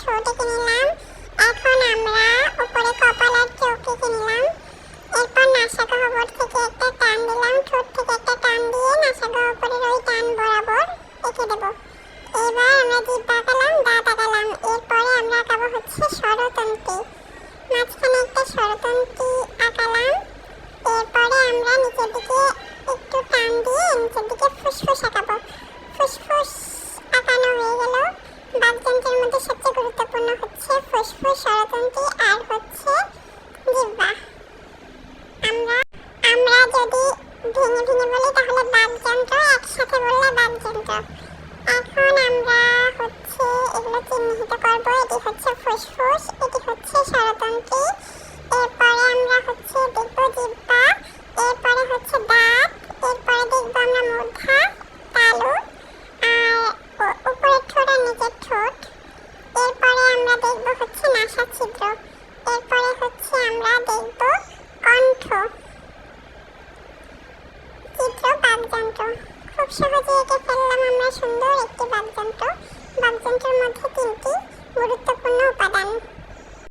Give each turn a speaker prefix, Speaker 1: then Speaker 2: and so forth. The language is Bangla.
Speaker 1: ঠোঁট এঁকে নিলাম এখন আমরা উপরে কপাল আর চোখ এঁকে নিলাম এরপর নাসা কহবর থেকে একটা টান দিলাম। ঠোঁট থেকে একটা টান দিয়ে নাসা কহবরের ওই টান বরাবর এঁকে দেবো। এবার আমরা জিভ আঁকালাম দাঁত আঁকালাম এরপরে আমরা আঁকাবো হচ্ছে স্বরতন্ত্রী। মাঝখানে একটা স্বরতন্ত্রী আঁকালাম। এরপরে আমরা নিচের দিকে একটু টান দিয়ে নিচের দিকে ফুসফুস আঁকাবো। ফুসফুস বাগযন্ত্রের মধ্যে সবচেয়ে গুরুত্বপূর্ণ হচ্ছে ফুসফুস স্বরতন্ত্রী আর হচ্ছে জিহ্বা আমরা আমরা যদি ভেঙে ভেঙে বলি, তাহলে বাগযন্ত্র একসাথে বললে বাগযন্ত্র এখন আমরা হচ্ছে এগুলো চিহ্নিত করব। এটি হচ্ছে ফুসফুস এটি হচ্ছে স্বরতন্ত্রী এরপরে আমরা হচ্ছে দেখব জিহ্বা এরপরে হচ্ছে দাঁত এরপরে দেখব আমরা মুখা তালু আর ও- উপরের ঠোঁট আর নিচের ঠোঁট এরপরে আমরা দেখব নাসা ছিদ্র এরপরে হচ্ছে আমরা দেখব কণ্ঠ। চিত্র বাগযন্ত্র। খুব সহজে এঁকে ফেললাম আমরা সুন্দর একটি বাগযন্ত্র। বাগযন্ত্রের মধ্যে তিনটি